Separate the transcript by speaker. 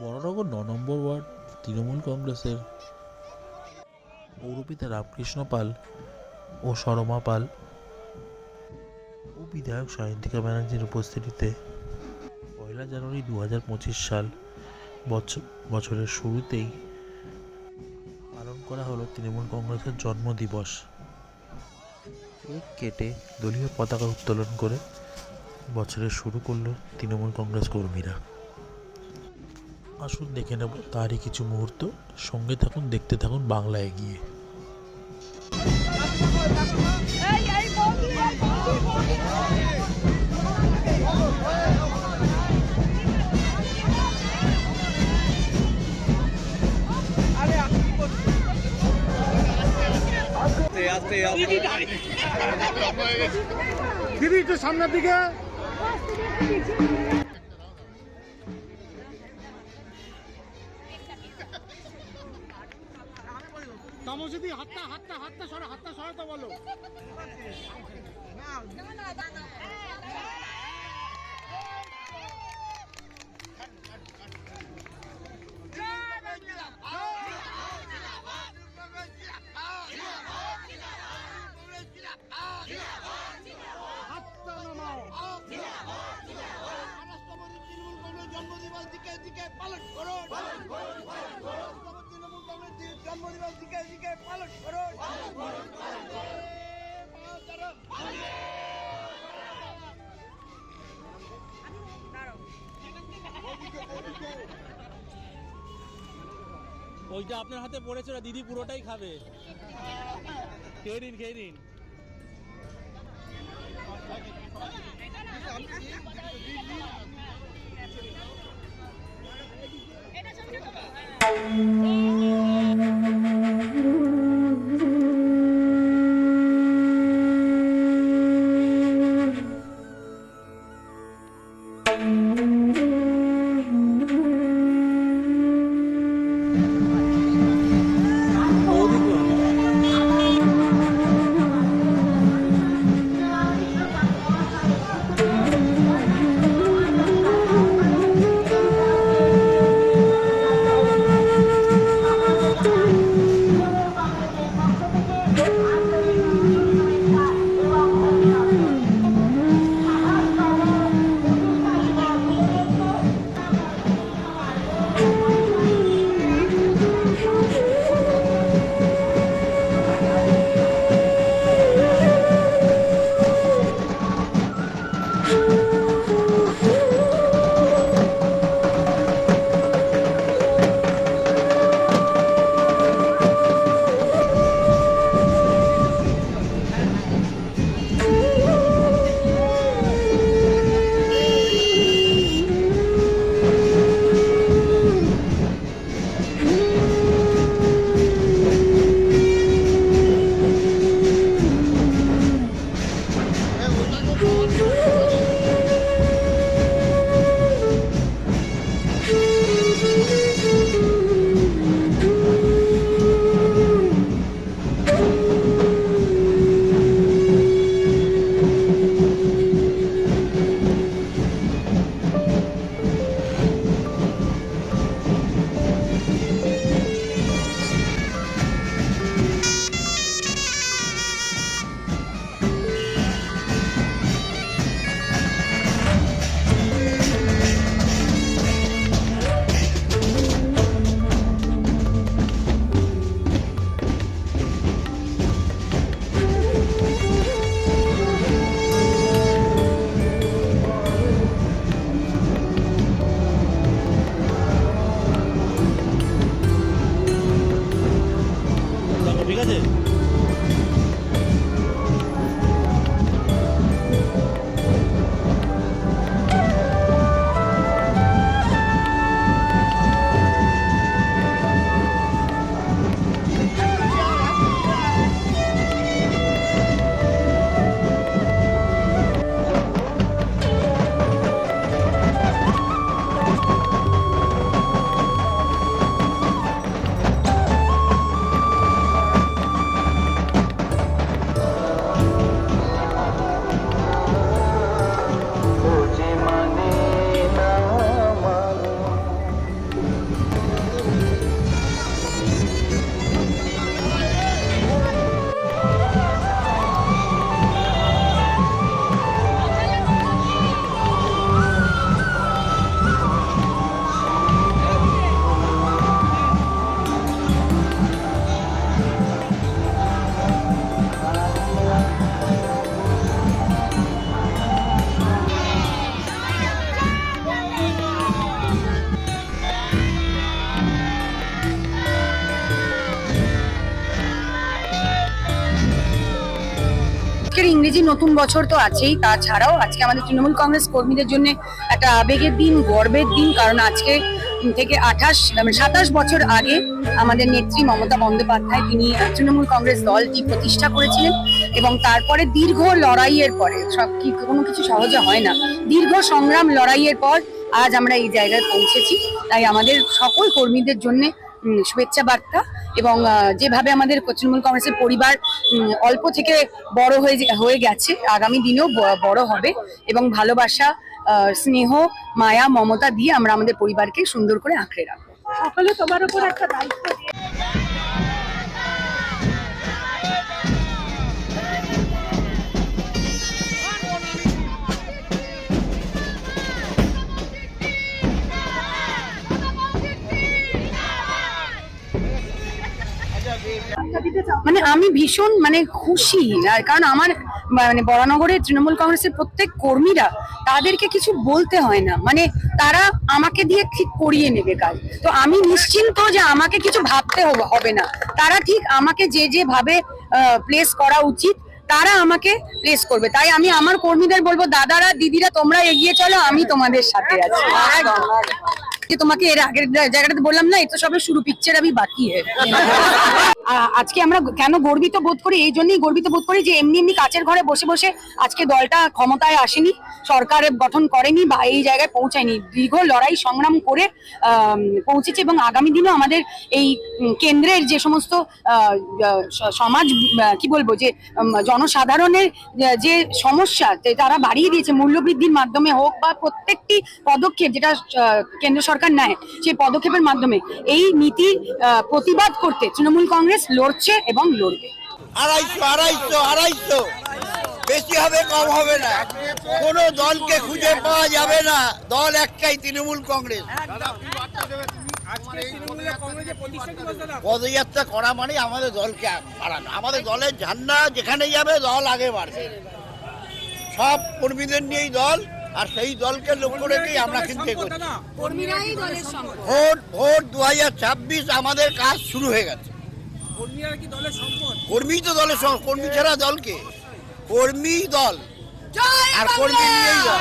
Speaker 1: বড়নগর ন নম্বর ওয়ার্ড, তৃণমূল কংগ্রেসের পৌরপিতা রামকৃষ্ণ পাল ও সরমা পাল ও বিধায়ক সায়ন্তিকা ব্যানার্জির উপস্থিতিতে পয়লা জানুয়ারি দু হাজার পঁচিশ সাল বছর বছরের শুরুতেই পালন করা হলো তৃণমূল কংগ্রেসের জন্মদিবস কেক কেটে দলীয় পতাকা উত্তোলন করে বছরের শুরু করল তৃণমূল কংগ্রেস কর্মীরা। আসুন, দেখে নেব তারই কিছু মুহূর্ত। সঙ্গে থাকুন, দেখতে থাকুন বাংলা এগিয়ে
Speaker 2: এই এই বৌদি এই বৌদি বৌদি
Speaker 3: দিদি, একটু সামনের দিকে। তামসিদি হাতটা হাতটা হাতটা সরা হাতটা সরাতে বলো। হাতটা
Speaker 4: ব্রাহ্মণবাদ
Speaker 5: ওইটা আপনার হাতে পড়েছে দিদি পুরোটাই খাবে। খেয়ে নিন খেয়ে নিন।
Speaker 6: এটা ইংরেজি নতুন বছর তো আছেই, তাছাড়াও আজকে আমাদের তৃণমূল কংগ্রেস কর্মীদের জন্য একটা আবেগের দিন, গর্বের দিন, কারণ আজকে থেকে আঠাশ মানে সাতাশ বছর আগে আমাদের নেত্রী মমতা বন্দ্যোপাধ্যায় তিনি তৃণমূল কংগ্রেস দলটি প্রতিষ্ঠা করেছিলেন এবং তারপরে দীর্ঘ লড়াইয়ের পরে, সব কি, কোনো কিছু সহজে হয় না, দীর্ঘ সংগ্রাম লড়াইয়ের পর আজ আমরা এই জায়গায় পৌঁছেছি। তাই আমাদের সকল কর্মীদের জন্য শুভেচ্ছা বার্তা। এবং যেভাবে আমাদের তৃণমূল কংগ্রেসের পরিবার অল্প থেকে বড় হয়ে হয়ে গেছে, আগামী দিনেও বড় হবে এবং ভালোবাসা স্নেহ, মায়া, মমতা দিয়ে আমরা আমাদের পরিবারকে সুন্দর করে আঁকড়ে রাখব।
Speaker 2: সকলে তোমার উপর একটা দায়িত্ব
Speaker 6: আমি ভীষণ মানে খুশি, আর কারণ আমার মানে বরানগরের তৃণমূল কংগ্রেসের প্রত্যেক কর্মীরা তাদেরকে কিছু বলতে হয় না। মানে তারা আমাকে দিয়ে ঠিক করিয়ে নেবে কাজ। তো আমি নিশ্চিন্ত যে আমাকে কিছু ভাবতে হবে- না। তারা ঠিক আমাকে যে যে ভাবে প্লেস করা উচিত, তারা আমাকে প্লেস করবে। তাই আমি আমার কর্মীদের বলব, দাদারা, দিদিরা, তোমরা এগিয়ে চলো, আমি তোমাদের সাথে আছি। যে তোমাকে এর আগের জায়গাটাতে বললাম না এটা সবে শুরু পিকচার আমি বাকি আজকে আমরা কেন গর্বিত বোধ করি? এই জন্যই গর্বিত বোধ করি যে এমনি এমনি কাচের ঘরে বসে বসে আজকে দলটা ক্ষমতায় আসেনি, সরকার গঠন করেনি বা এই জায়গায় পৌঁছায়নি। দীর্ঘ লড়াই সংগ্রাম করে পৌঁছেছে এবং আগামী দিনেও আমাদের এই কেন্দ্রের যে সমস্ত সমাজ কি বলব যে জনসাধারণের যে- সমস্যা তারা বাড়িয়ে দিয়েছে, মূল্যবৃদ্ধির মাধ্যমে হোক বা প্রত্যেকটি পদক্ষেপ যেটা কেন্দ্র সরকার নেয় সেই পদক্ষেপের মাধ্যমে। এই আহ, প্রতিবাদ করতে তৃণমূল কংগ্রেস লড়ছে এবং লড়বে।
Speaker 4: আড়াইশো আড়াইশো আড়াইশো। বেশি হবে কম হবে না। কোনো দলকে খুঁজে পাওয়া যাবে না। দল একটাই তৃণমূল কংগ্রেস। পদযাত্রা করা মানে আমাদের দলকে বাড়ানো আমাদের দলের ঝান্ডা যেখানে যাবে দল আগে বাড়বে। সব কর্মীদের নিয়েই দল। আর সেই দলকে লক্ষ্য রেখেই আমরা কিন্তু ভোট ভোট দু হাজার ছাব্বিশ আমাদের কাজ শুরু হয়ে গেছে। কর্মী তো দলের সঙ্গে কর্মী ছাড়া দলকে? কর্মী দল। আর কর্মী নিয়েই দল।